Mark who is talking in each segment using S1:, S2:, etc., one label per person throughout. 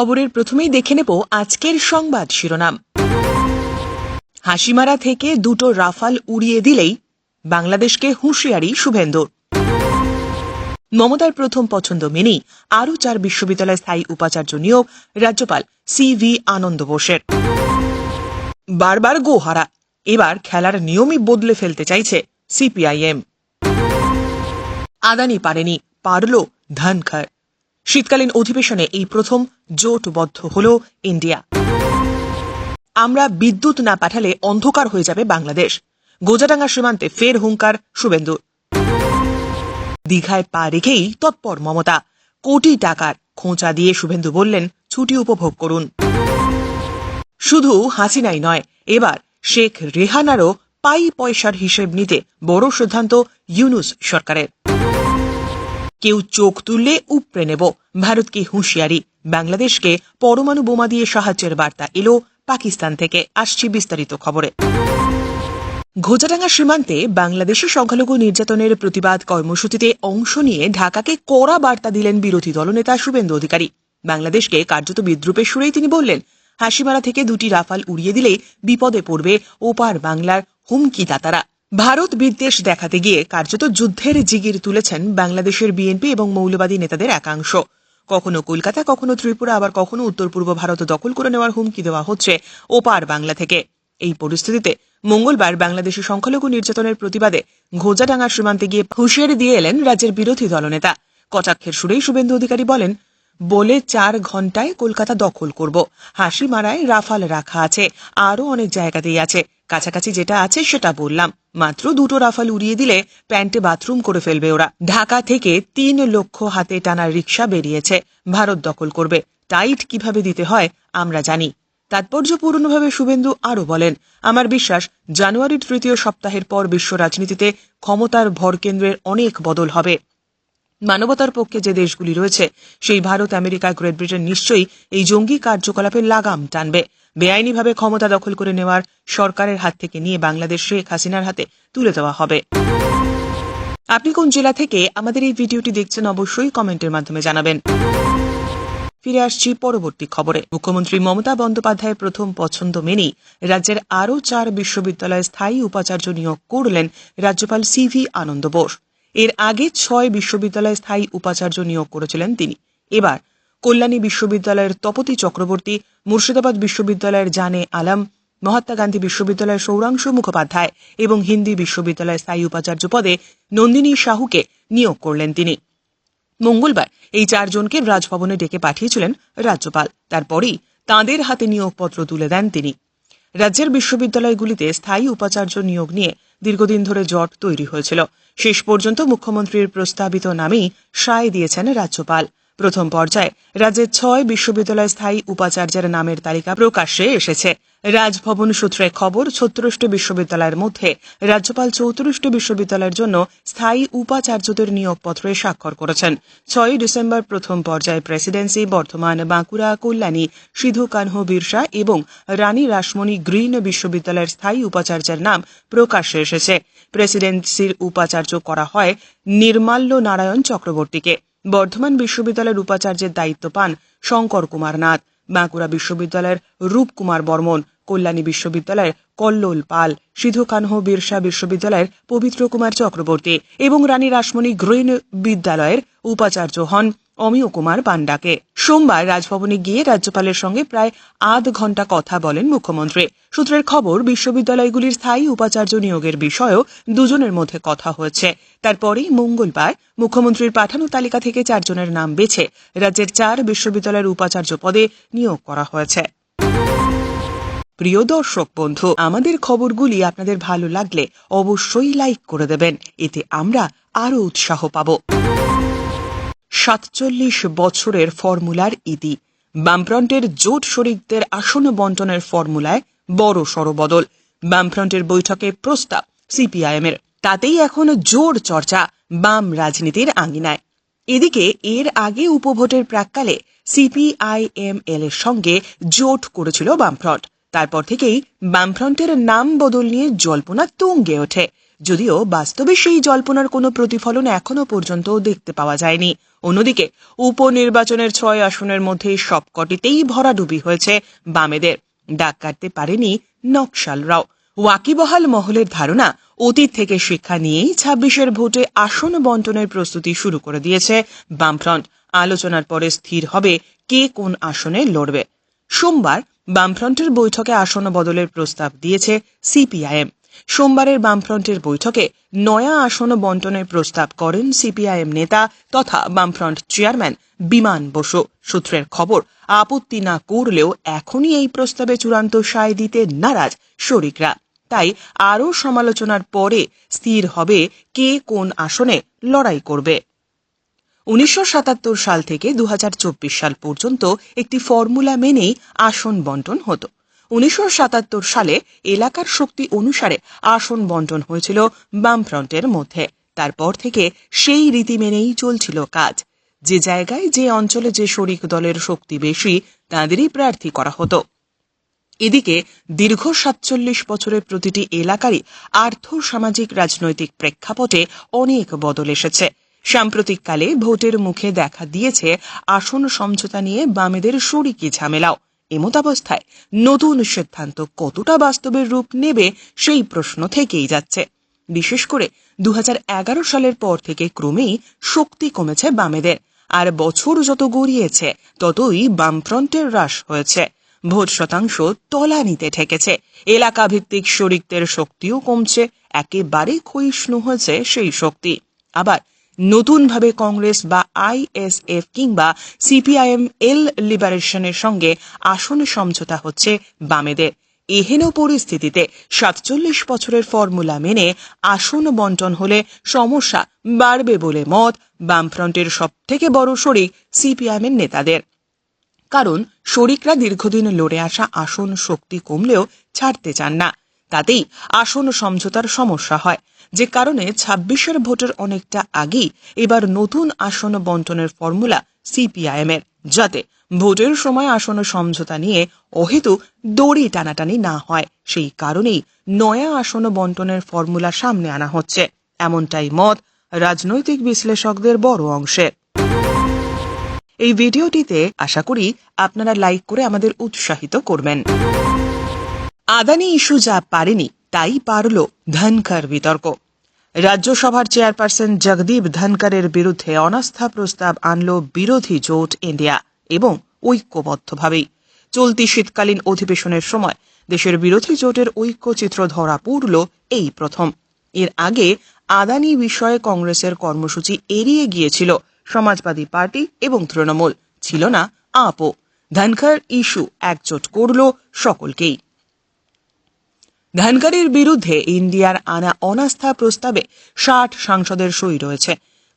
S1: খবরের প্রথমেই দেখে নেব আজকের সংবাদ শিরোনাম হাসিমারা থেকে দুটো রাফাল উড়িয়ে দিলেই বাংলাদেশকে হুঁশিয়ারি শুভেন্দুর মমতার প্রথম পছন্দ মেনেই আরও চার বিশ্ববিদ্যালয় স্থায়ী উপাচার্য নিয়োগ রাজ্যপাল সি ভি আনন্দ বোসের বারবার গোহারা এবার খেলার নিয়মই বদলে ফেলতে চাইছে সিপিআইএম আদানি পারেনি পারল ধনখড় শীতকালীন অধিবেশনে এই প্রথম জোটবদ্ধ হল ইন্ডিয়া আমরা বিদ্যুৎ না পাঠালে অন্ধকার হয়ে যাবে বাংলাদেশ গোজাডাঙ্গা সীমান্তে ফের হুঙ্কার শুভেন্দু দীঘায় পা রেখেই তৎপর মমতা কোটি টাকার খোঁচা দিয়ে শুভেন্দু বললেন ছুটি উপভোগ করুন শুধু হাসিনাই নয় এবার শেখ রেহানারও পাই পয়সার হিসেব নিতে বড় সিদ্ধান্ত ইউনুস সরকারের কেউ চোখ তুললে উপড়ে নেব ভারতকে হুঁশিয়ারি বাংলাদেশকে পরমাণু বোমা দিয়ে সাহায্যের বার্তা এলো পাকিস্তান থেকে আসছি বিস্তারিত খবরে ঘোজাডাঙ্গা সীমান্তে বাংলাদেশে সংখ্যালঘু নির্যাতনের প্রতিবাদ কর্মসূচিতে অংশ নিয়ে ঢাকাকে কড়া বার্তা দিলেন বিরোধী দলনেতা শুভেন্দু অধিকারী বাংলাদেশকে কার্যত বিদ্রুপের সুরেই তিনি বললেন হাসিমারা থেকে দুটি রাফাল উড়িয়ে দিলে বিপদে পড়বে ওপার বাংলার হুমকিদাতারা ভারত বিদ্বেষ দেখাতে গিয়ে কার্যত যুদ্ধের জিগির তুলেছেন বাংলাদেশের বিএনপি এবং মৌলবাদী নেতাদের একাংশ কখনো কলকাতা কখনো ত্রিপুরা আবার কখনো উত্তর পূর্ব ভারত দখল করে নেওয়ার হুমকি দেওয়া হচ্ছে ওপার বাংলা থেকে এই পরিস্থিতিতে মঙ্গলবার বাংলাদেশি সংখ্যালঘু নির্যাতনের প্রতিবাদে ঘোজাডাঙ্গার সীমান্তে গিয়ে হুঁশিয়ারি দিয়ে এলেন রাজ্যের বিরোধী দলনেতা কটাক্ষের সুরেই শুভেন্দু অধিকারী বলেন বলে চার ঘন্টায় কলকাতা দখল করব হাসি মারায় রাফাল রাখা আছে আরও অনেক জায়গাতেই আছে কাছাকাছি যেটা আছে সেটা বললাম মাত্র দুটো রাফাল উড়িয়ে দিলে প্যান্টে বাথরুম করে ফেলবে ওরা ঢাকা থেকে তিন লক্ষ হাতে টানা রিক্সা বেরিয়েছে ভারত দখল করবে টাইট কিভাবে দিতে হয় আমরা জানি তাৎপর্যপূর্ণভাবে শুভেন্দু আরও বলেন আমার বিশ্বাস জানুয়ারির তৃতীয় সপ্তাহের পর বিশ্ব রাজনীতিতে ক্ষমতার ভরকেন্দ্রের অনেক বদল হবে মানবতার পক্ষে যে দেশগুলি রয়েছে সেই ভারত আমেরিকা গ্রেট ব্রিটেন নিশ্চয়ই এই জঙ্গি কার্যকলাপের লাগাম টানবে বেআইনিভাবে ক্ষমতা দখল করে নেওয়ার সরকারের হাত থেকে নিয়ে বাংলাদেশ শেখ হাসিনার হাতে তুলে দেওয়া হবে আপনি কোন জেলা থেকে আমাদের এই ভিডিওটি দেখছেন অবশ্যই কমেন্টের মাধ্যমে জানাবেন ফিরে আসছি পরবর্তী খবরে মুখ্যমন্ত্রী মমতা বন্দ্যোপাধ্যায়ের প্রথম পছন্দ মেনেই রাজ্যের আরও চার বিশ্ববিদ্যালয়ে স্থায়ী উপাচার্য নিয়োগ করলেন রাজ্যপাল সিভি আনন্দ বোস এর আগে ছয় বিশ্ববিদ্যালয়ে স্থায়ী উপাচার্য নিয়োগ করেছিলেন তিনি এবার কল্যাণী বিশ্ববিদ্যালয়ের তপতি চক্রবর্তী মুর্শিদাবাদ বিশ্ববিদ্যালয়ের জানে আলম মহাত্মা গান্ধী বিশ্ববিদ্যালয়ের সৌরাংশ মুখোপাধ্যায় এবং হিন্দি বিশ্ববিদ্যালয়ের স্থায়ী উপাচার্য পদে নন্দিনী সাহুকে নিয়োগ করলেন তিনি মঙ্গলবার এই চারজনকে রাজভবনে ডেকে পাঠিয়েছিলেন রাজ্যপাল তারপরেই তাঁদের হাতে নিয়োগপত্র তুলে দেন তিনি রাজ্যের বিশ্ববিদ্যালয়গুলিতে স্থায়ী উপাচার্য নিয়োগ নিয়ে দীর্ঘদিন ধরে জট তৈরি হয়েছিল শেষ পর্যন্ত মুখ্যমন্ত্রীর প্রস্তাবিত নামেই সায় দিয়েছেন রাজ্যপাল প্রথম পর্যায়ে রাজ্যের ছয় বিশ্ববিদ্যালয় স্থায়ী উপাচার্যের নামের তালিকা প্রকাশ্যে এসেছে রাজভবন সূত্রে খবর ছত্রিশটি বিশ্ববিদ্যালয়ের মধ্যে রাজ্যপাল চৌত্রিশটি বিশ্ববিদ্যালয়ের জন্য স্থায়ী উপাচার্যদের নিয়োগপত্রে স্বাক্ষর করেছেন ছয় ডিসেম্বর প্রথম পর্যায়ে প্রেসিডেন্সি বর্ধমান বাঁকুড়া কল্যাণী সিধু কানহু বিরসা এবং রানী রাসমণি গ্রিন বিশ্ববিদ্যালয়ের স্থায়ী উপাচার্যের নাম প্রকাশ্যে এসেছে প্রেসিডেন্সির উপাচার্য করা হয় নির্মাল্য নারায়ণ চক্রবর্তীকে বর্ধমান বিশ্ববিদ্যালয়ের উপাচার্যের দায়িত্ব পান শঙ্কর কুমার নাথ বাঁকুড়া বিশ্ববিদ্যালয়ের রূপকুমার বর্মন কল্যাণী বিশ্ববিদ্যালয়ের কল্লোল পাল সিধু কানহ বিরসা বিশ্ববিদ্যালয়ের পবিত্র কুমার চক্রবর্তী এবং রানী রাসমণি গ্রিন বিদ্যালয়ের উপাচার্য হন অমিয় কুমার পান্ডাকে সোমবার রাজভবনে গিয়ে রাজ্যপালের সঙ্গে প্রায় আধ ঘন্টা কথা বলেন মুখ্যমন্ত্রী সূত্রের খবর বিশ্ববিদ্যালয়গুলির স্থায়ী উপাচার্য নিয়োগের বিষয়েও দুজনের মধ্যে কথা হয়েছে তারপরেই মঙ্গলবার মুখ্যমন্ত্রীর পাঠানো তালিকা থেকে চারজনের নাম বেছে রাজ্যের চার বিশ্ববিদ্যালয়ের উপাচার্য পদে নিয়োগ করা হয়েছে প্রিয় দর্শক বন্ধু আমাদের খবরগুলি আপনাদের ভালো লাগলে অবশ্যই লাইক করে দেবেন এতে আমরা আরও উৎসাহ পাবো সাতচল্লিশ বছরের ফর্মুলার ইতি বামফ্রন্টের জোট শরিকদের আসন বন্টনের ফর্মুলায় বড় সরবদল বামফ্রন্টের বৈঠকে প্রস্তাব সিপিআইএমের তাতেই এখন জোর চর্চা বাম রাজনীতির আঙ্গিনায় এদিকে এর আগে উপভোটের প্রাককালে এল এর সঙ্গে জোট করেছিল বামফ্রন্ট তারপর থেকেই বামফ্রন্টের নাম বদল নিয়ে জল্পনা তুঙ্গে ওঠে যদিও বাস্তবে সেই জল্পনার কোনো প্রতিফলন এখনো পর্যন্ত দেখতে পাওয়া যায়নি অন্যদিকে উপনির্বাচনের ছয় আসনের মধ্যে সবকটিতেই ভরাডুবি হয়েছে বামেদের ডাক কাটতে পারেনি নকশালরাও ওয়াকিবহাল মহলের ধারণা অতীত থেকে শিক্ষা নিয়েই ছাব্বিশের ভোটে আসন বন্টনের প্রস্তুতি শুরু করে দিয়েছে বামফ্রন্ট আলোচনার পরে স্থির হবে কে কোন আসনে লড়বে সোমবার বামফ্রন্টের বৈঠকে আসন বদলের প্রস্তাব দিয়েছে সিপিআইএম সোমবারের বামফ্রন্টের বৈঠকে নয়া আসন বন্টনের প্রস্তাব করেন সিপিআইএম নেতা তথা বামফ্রন্ট চেয়ারম্যান বিমান বসু সূত্রের খবর আপত্তি না করলেও এখনই এই প্রস্তাবে চূড়ান্ত সায় দিতে নারাজ শরিকরা তাই আরও সমালোচনার পরে স্থির হবে কে কোন আসনে লড়াই করবে উনিশশো সাল থেকে দু সাল পর্যন্ত একটি ফর্মুলা মেনেই আসন বন্টন হতো উনিশশো সালে এলাকার শক্তি অনুসারে আসন বন্টন হয়েছিল বামফ্রন্টের মধ্যে তারপর থেকে সেই রীতি মেনেই চলছিল কাজ যে জায়গায় যে অঞ্চলে যে শরিক দলের শক্তি বেশি তাদেরই প্রার্থী করা হতো এদিকে দীর্ঘ সাতচল্লিশ বছরের প্রতিটি এলাকারই আর্থ সামাজিক রাজনৈতিক প্রেক্ষাপটে অনেক বদল এসেছে সাম্প্রতিককালে ভোটের মুখে দেখা দিয়েছে আসন সমঝোতা নিয়ে বামেদের শরিকি ঝামেলাও এমতাবস্থায় নতুন সিদ্ধান্ত কতটা বাস্তবের রূপ নেবে সেই প্রশ্ন থেকেই যাচ্ছে বিশেষ করে দু সালের পর থেকে ক্রমেই শক্তি কমেছে বামেদের আর বছর যত গড়িয়েছে ততই বামফ্রন্টের হ্রাস হয়েছে ভোট শতাংশ তলানিতে ঠেকেছে এলাকাভিত্তিক শরিকদের শক্তিও কমছে একেবারে ক্ষয়িষ্ণু হয়েছে সেই শক্তি আবার নতুনভাবে কংগ্রেস বা আইএসএফ কিংবা সিপিআইএম এল লিবারেশনের সঙ্গে আসন সমঝোতা হচ্ছে বামেদের এহেন পরিস্থিতিতে সাতচল্লিশ বছরের ফর্মুলা মেনে আসন বন্টন হলে সমস্যা বাড়বে বলে মত বামফ্রন্টের সবথেকে বড় শরিক এর নেতাদের কারণ শরিকরা দীর্ঘদিন লড়ে আসা আসন শক্তি কমলেও ছাড়তে চান না তাতেই আসন সমঝোতার সমস্যা হয় যে কারণে ছাব্বিশের ভোটের অনেকটা আগেই এবার নতুন আসন বন্টনের ফর্মুলা সিপিআইএমের যাতে ভোটের সময় আসন সমঝোতা নিয়ে অহেতু দড়ি টানাটানি না হয় সেই কারণেই নয়া আসন বন্টনের ফর্মুলা সামনে আনা হচ্ছে এমনটাই মত রাজনৈতিক বিশ্লেষকদের বড় অংশের এই ভিডিওটিতে আশা করি আপনারা লাইক করে আমাদের উৎসাহিত করবেন আদানি ইস্যু যা পারেনি তাই পারল ধনখর বিতর্ক রাজ্যসভার চেয়ারপারসন জগদীপ ধনকরের বিরুদ্ধে অনাস্থা প্রস্তাব আনল বিরোধী জোট ইন্ডিয়া এবং ঐক্যবদ্ধভাবেই চলতি শীতকালীন অধিবেশনের সময় দেশের বিরোধী জোটের ঐক্যচিত্র ধরা পড়ল এই প্রথম এর আগে আদানি বিষয়ে কংগ্রেসের কর্মসূচি এড়িয়ে গিয়েছিল সমাজবাদী পার্টি এবং তৃণমূল ছিল না আপো ধনখর ইস্যু একজোট করল সকলকেই ধানকারির বিরুদ্ধে ইন্ডিয়ার আনা অনাস্থা প্রস্তাবে ষাট সাংসদের সই রয়েছে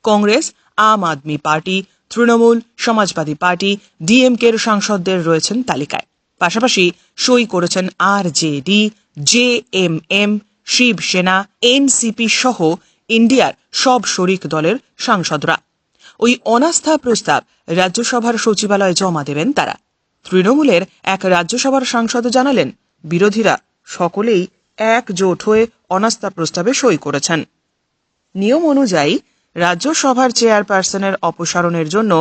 S1: কংগ্রেস আম আদমি পার্টি তৃণমূল সমাজবাদী পার্টি ডিএমকের সাংসদদের রয়েছেন তালিকায় পাশাপাশি সই করেছেন R D J M M Shiv Sena NCP সহ ইন্ডিয়ার সব শরিক দলের সাংসদরা ওই অনাস্থা প্রস্তাব রাজ্যসভার সচিবালয়ে জমা দেবেন তারা তৃণমূলের এক রাজ্যসভার সাংসদ জানালেন বিরোধীরা সকলেই একজোট হয়ে অনাস্থা প্রস্তাবে সই করেছেন নিয়ম অনুযায়ী রাজ্যসভার চেয়ারপারসনের অপসারণের জন্য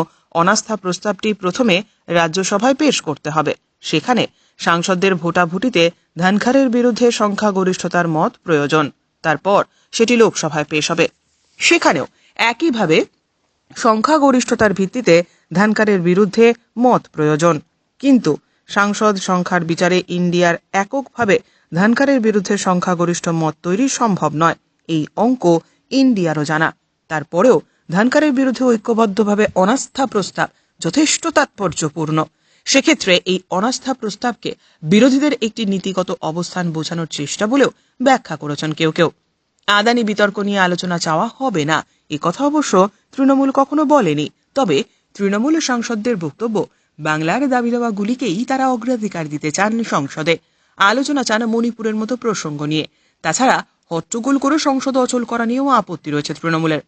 S1: অনাস্থা প্রস্তাবটি প্রথমে রাজ্যসভায় পেশ করতে হবে সেখানে সাংসদদের ভোটাভুটিতে ধানখারের বিরুদ্ধে সংখ্যাগরিষ্ঠতার মত প্রয়োজন তারপর সেটি লোকসভায় পেশ হবে সেখানেও একইভাবে সংখ্যাগরিষ্ঠতার ভিত্তিতে ধানকারের বিরুদ্ধে মত প্রয়োজন কিন্তু সাংসদ সংখ্যার বিচারে ইন্ডিয়ার এককভাবে ধানকারের বিরুদ্ধে সংখ্যাগরিষ্ঠ মত তৈরি সম্ভব নয় এই অঙ্ক ইন্ডিয়ারও জানা তারপরেও ধানকারের বিরুদ্ধে ঐক্যবদ্ধভাবে অনাস্থা প্রস্তাব যথেষ্ট তাৎপর্যপূর্ণ সেক্ষেত্রে এই অনাস্থা প্রস্তাবকে বিরোধীদের একটি নীতিগত অবস্থান বোঝানোর চেষ্টা বলেও ব্যাখ্যা করেছেন কেউ কেউ আদানি বিতর্ক নিয়ে আলোচনা চাওয়া হবে না এ কথা অবশ্য তৃণমূল কখনো বলেনি তবে তৃণমূল সাংসদদের বক্তব্য বাংলার দাবি দাওয়াগুলিকেই তারা অগ্রাধিকার দিতে চান সংসদে আলোচনা চান মণিপুরের মতো প্রসঙ্গ নিয়ে তাছাড়া হট্টগোল করে সংসদ অচল করা নিয়েও আপত্তি রয়েছে তৃণমূলের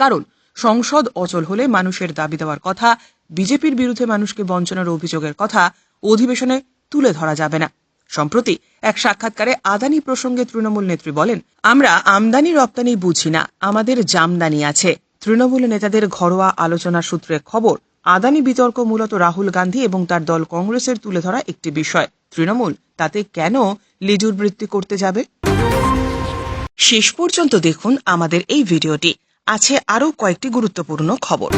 S1: কারণ সংসদ অচল হলে মানুষের দাবি দেওয়ার কথা বিজেপির বিরুদ্ধে মানুষকে বঞ্চনার অভিযোগের কথা অধিবেশনে তুলে ধরা যাবে না সম্প্রতি এক সাক্ষাৎকারে আদানি প্রসঙ্গে তৃণমূল নেত্রী বলেন আমরা আমদানি রপ্তানি বুঝি না আমাদের জামদানি আছে তৃণমূল নেতাদের ঘরোয়া আলোচনা সূত্রে খবর আদানি বিতর্ক মূলত রাহুল গান্ধী এবং তার দল কংগ্রেসের তুলে ধরা একটি বিষয় তৃণমূল তাতে কেন লিজুর বৃত্তি করতে যাবে শেষ পর্যন্ত দেখুন আমাদের এই ভিডিওটি আছে আরও কয়েকটি গুরুত্বপূর্ণ খবর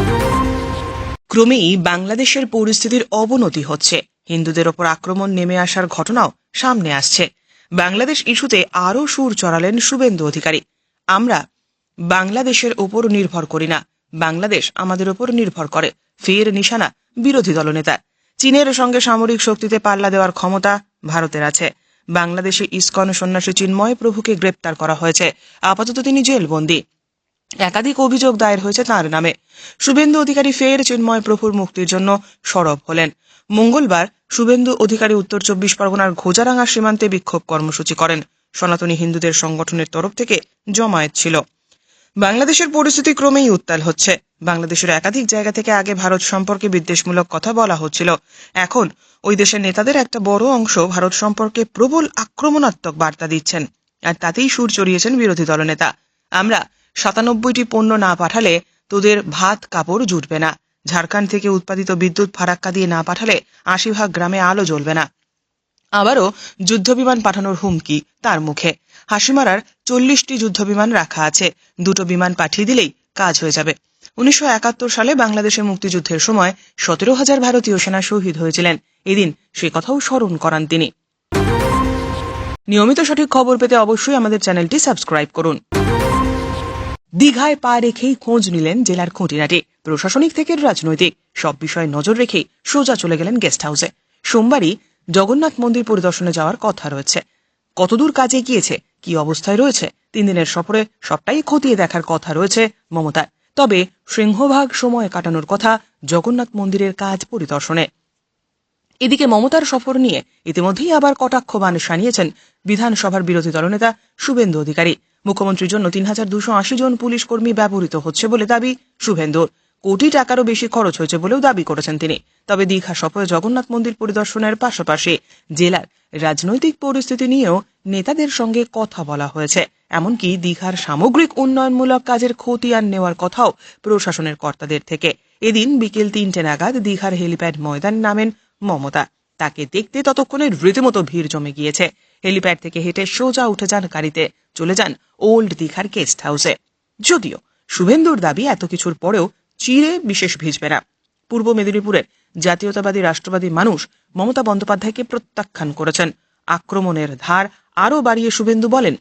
S1: ক্রমেই বাংলাদেশের পরিস্থিতির অবনতি হচ্ছে হিন্দুদের ওপর আক্রমণ নেমে আসার ঘটনাও সামনে আসছে বাংলাদেশ ইস্যুতে আরও সুর চড়ালেন শুভেন্দু অধিকারী আমরা বাংলাদেশের ওপর নির্ভর করি না বাংলাদেশ আমাদের ওপর নির্ভর করে ফের নিশানা বিরোধী দলনেতা চীনের সঙ্গে সামরিক শক্তিতে পাল্লা দেওয়ার ক্ষমতা ভারতের আছে বাংলাদেশে ইস্কন সন্ন্যাসী চিন্ময় প্রভুকে গ্রেপ্তার করা হয়েছে আপাতত তিনি জেলবন্দী একাধিক অভিযোগ দায়ের হয়েছে তার নামে শুভেন্দু অধিকারী ফের চিন্ময় প্রভুর মুক্তির জন্য সরব হলেন মঙ্গলবার শুভেন্দু অধিকারী উত্তর চব্বিশ পরগনার ঘোজারাঙ্গা সীমান্তে বিক্ষোভ কর্মসূচি করেন সনাতনী হিন্দুদের সংগঠনের তরফ থেকে জমায়েত ছিল বাংলাদেশের পরিস্থিতি ক্রমেই উত্তাল হচ্ছে বাংলাদেশের একাধিক জায়গা থেকে আগে ভারত সম্পর্কে বিদ্বেষমূলক কথা বলা হচ্ছিল এখন ওই দেশের নেতাদের একটা বড় অংশ ভারত সম্পর্কে প্রবল আক্রমণাত্মক বার্তা দিচ্ছেন আর তাতেই সুর চড়িয়েছেন বিরোধী দলনেতা আমরা সাতানব্বইটি পণ্য না পাঠালে তোদের ভাত কাপড় জুটবে না ঝাড়খণ্ড থেকে উৎপাদিত বিদ্যুৎ ফারাক্কা দিয়ে না পাঠালে আশি ভাগ গ্রামে আলো জ্বলবে না আবারও যুদ্ধবিমান পাঠানোর হুমকি তার মুখে হাসিমারার চল্লিশটি যুদ্ধবিমান রাখা আছে দুটো বিমান পাঠিয়ে দিলেই কাজ হয়ে যাবে উনিশশো সালে বাংলাদেশের মুক্তিযুদ্ধের সময় সতেরো হাজার ভারতীয় সেনা শহীদ হয়েছিলেন এদিন সে কথাও স্মরণ করান তিনি নিয়মিত সঠিক খবর পেতে অবশ্যই আমাদের চ্যানেলটি সাবস্ক্রাইব করুন দীঘায় পা রেখেই খোঁজ নিলেন জেলার খুঁটিনাটি প্রশাসনিক থেকে রাজনৈতিক সব বিষয়ে নজর রেখে সোজা চলে গেলেন গেস্ট হাউসে সোমবারই জগন্নাথ মন্দির পরিদর্শনে যাওয়ার কথা রয়েছে কতদূর কাজে গিয়েছে কি অবস্থায় রয়েছে তিন দিনের সফরে সবটাই খতিয়ে দেখার কথা রয়েছে মমতার তবে সিংহভাগ সময় কাটানোর কথা জগন্নাথ মন্দিরের কাজ পরিদর্শনে এদিকে মমতার সফর নিয়ে ইতিমধ্যেই আবার কটাক্ষ বান সানিয়েছেন বিধানসভার বিরোধী দলনেতা শুভেন্দু অধিকারী মুখ্যমন্ত্রীর জন্য তিন হাজার দুশো আশি জন পুলিশ কর্মী ব্যবহৃত হচ্ছে বলে দাবি শুভেন্দুর কোটি টাকারও বেশি খরচ হয়েছে বলেও দাবি করেছেন তিনি তবে দীঘা সফরে জগন্নাথ মন্দির পরিদর্শনের পাশাপাশি জেলার রাজনৈতিক পরিস্থিতি নিয়েও নেতাদের সঙ্গে কথা বলা হয়েছে এমনকি দীঘার সামগ্রিক উন্নয়নমূলক কাজের খতিয়ান নেওয়ার কথাও প্রশাসনের কর্তাদের থেকে এদিন বিকেল তিনটে নাগাদ দীঘার হেলিপ্যাড ময়দান নামেন মমতা তাকে দেখতে ততক্ষণে রীতিমতো ভিড় জমে গিয়েছে হেলিপ্যাড থেকে হেঁটে সোজা উঠে যান গাড়িতে চলে যান ওল্ড দীঘার গেস্ট হাউসে যদিও শুভেন্দুর দাবি এত কিছুর পরেও চিরে বিশেষ ভিজবে না পূর্ব মেদিনীপুরে জাতীয়তাবাদী রাষ্ট্রবাদী মানুষ মমতা বন্দ্যোপাধ্যায়কে প্রত্যাখ্যান করেছেন আক্রমণের ধার আরও বাড়িয়ে শুভেন্দু বলেন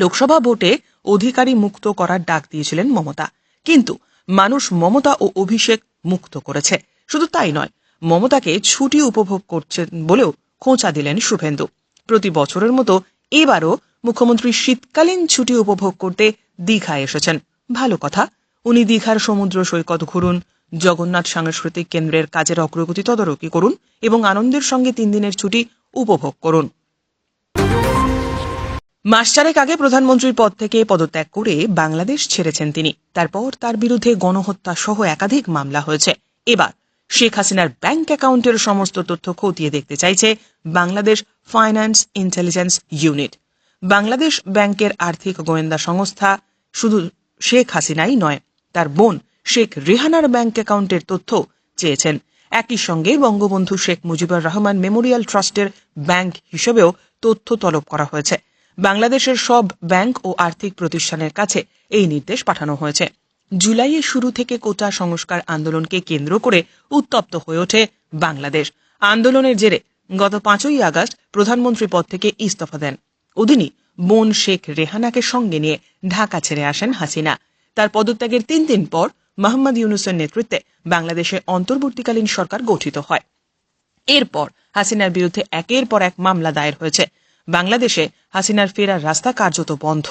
S1: লোকসভা ভোটে অধিকারী মুক্ত করার ডাক দিয়েছিলেন মমতা কিন্তু মানুষ মমতা ও অভিষেক মুক্ত করেছে শুধু তাই নয় মমতাকে ছুটি উপভোগ করছেন বলেও খোঁচা দিলেন শুভেন্দু প্রতি বছরের মতো এবারও মুখ্যমন্ত্রী শীতকালীন ছুটি উপভোগ করতে দীঘায় এসেছেন ভালো কথা উনি দীঘার সমুদ্র সৈকত ঘুরুন জগন্নাথ সাংস্কৃতিক কেন্দ্রের কাজের অগ্রগতি তদারকি করুন এবং আনন্দের সঙ্গে তিন দিনের ছুটি উপভোগ করুন মাস্টারেক আগে প্রধানমন্ত্রীর পদ থেকে পদত্যাগ করে বাংলাদেশ ছেড়েছেন তিনি তারপর তার বিরুদ্ধে গণহত্যা সহ একাধিক মামলা হয়েছে এবার শেখ হাসিনার ব্যাংক অ্যাকাউন্টের সমস্ত তথ্য খতিয়ে দেখতে চাইছে Bangladesh finance intelligence unit Bangladesh ব্যাংকের আর্থিক গোয়েন্দা সংস্থা শুধু শেখ হাসিনাই নয় তার বোন শেখ রেহানার ব্যাংক অ্যাকাউন্টের তথ্য চেয়েছেন একই সঙ্গে বঙ্গবন্ধু শেখ মুজিবুর রহমান মেমোরিয়াল ট্রাস্টের ব্যাংক হিসেবেও তথ্য তলব করা হয়েছে বাংলাদেশের সব ব্যাংক ও আর্থিক প্রতিষ্ঠানের কাছে এই নির্দেশ পাঠানো হয়েছে জুলাইয়ের শুরু থেকে কোটা সংস্কার আন্দোলনকে কেন্দ্র করে উত্তপ্ত হয়ে ওঠে বাংলাদেশ আন্দোলনের জেরে গত পাঁচই আগস্ট প্রধানমন্ত্রী পদ থেকে ইস্তফা দেন ওদিনই বোন শেখ রেহানাকে সঙ্গে নিয়ে ঢাকা ছেড়ে আসেন হাসিনা তার পদত্যাগের তিন দিন পর মোহাম্মদ ইউনুসের নেতৃত্বে বাংলাদেশে অন্তর্বর্তীকালীন সরকার গঠিত হয় এরপর হাসিনার বিরুদ্ধে একের পর এক মামলা দায়ের হয়েছে বাংলাদেশে হাসিনার ফেরার রাস্তা কার্যত বন্ধ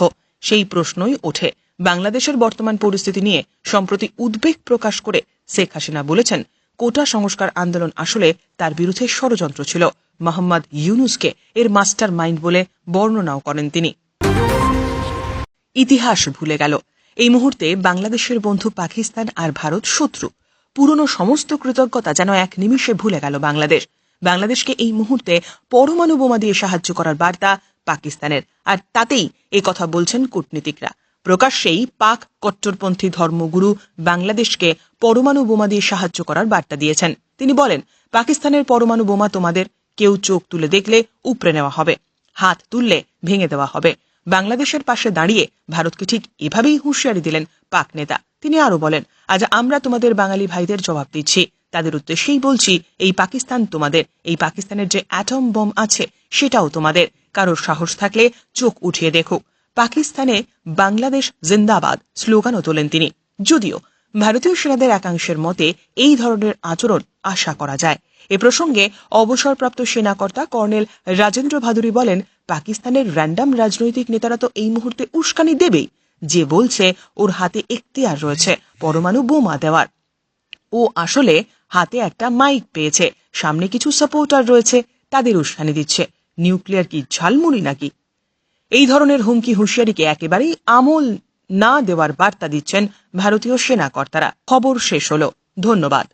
S1: সেই প্রশ্নই ওঠে বাংলাদেশের বর্তমান পরিস্থিতি নিয়ে সম্প্রতি উদ্বেগ প্রকাশ করে শেখ হাসিনা বলেছেন কোটা সংস্কার আন্দোলন আসলে তার বিরুদ্ধে ষড়যন্ত্র ছিল মোহাম্মদ ইউনুসকে এর মাস্টার মাইন্ড বলে বর্ণনাও করেন তিনি ইতিহাস ভুলে গেল এই মুহূর্তে বাংলাদেশের বন্ধু পাকিস্তান আর ভারত শত্রু পুরনো সমস্ত কৃতজ্ঞতা যেন এক নিমিষে ভুলে গেল বাংলাদেশ বাংলাদেশকে এই মুহূর্তে পরমাণু বোমা দিয়ে সাহায্য করার বার্তা পাকিস্তানের আর তাতেই এই কথা বলছেন কূটনীতিকরা প্রকাশ্যেই পাক কট্টরপন্থী ধর্মগুরু বাংলাদেশকে পরমাণু বোমা দিয়ে সাহায্য করার বার্তা দিয়েছেন তিনি বলেন পাকিস্তানের পরমাণু বোমা তোমাদের কেউ চোখ তুলে দেখলে উপড়ে নেওয়া হবে হাত তুললে ভেঙে দেওয়া হবে বাংলাদেশের পাশে দাঁড়িয়ে ভারতকে ঠিক এভাবেই হুঁশিয়ারি দিলেন পাক নেতা তিনি আরও বলেন আজ আমরা তোমাদের বাঙালি ভাইদের জবাব দিচ্ছি তাদের উদ্দেশ্যেই বলছি এই পাকিস্তান তোমাদের এই পাকিস্তানের যে অ্যাটম বোম আছে সেটাও তোমাদের কারোর সাহস থাকলে চোখ উঠিয়ে দেখো পাকিস্তানে বাংলাদেশ জিন্দাবাদ স্লোগানও তোলেন তিনি যদিও ভারতীয় সেনাদের একাংশের মতে এই ধরনের আচরণ আশা করা যায় এ প্রসঙ্গে অবসরপ্রাপ্ত সেনাকর্তা কর্নেল রাজেন্দ্র ভাদুরী বলেন পাকিস্তানের র্যান্ডাম রাজনৈতিক নেতারা তো এই মুহূর্তে উস্কানি দেবেই যে বলছে ওর হাতে এখতিয়ার রয়েছে পরমাণু বোমা দেওয়ার ও আসলে হাতে একটা মাইক পেয়েছে সামনে কিছু সাপোর্টার রয়েছে তাদের উস্কানি দিচ্ছে নিউক্লিয়ার কি ঝালমুড়ি নাকি এই ধরনের হুমকি হুঁশিয়ারিকে একেবারেই আমল না দেওয়ার বার্তা দিচ্ছেন ভারতীয় সেনা কর্তারা খবর শেষ হল ধন্যবাদ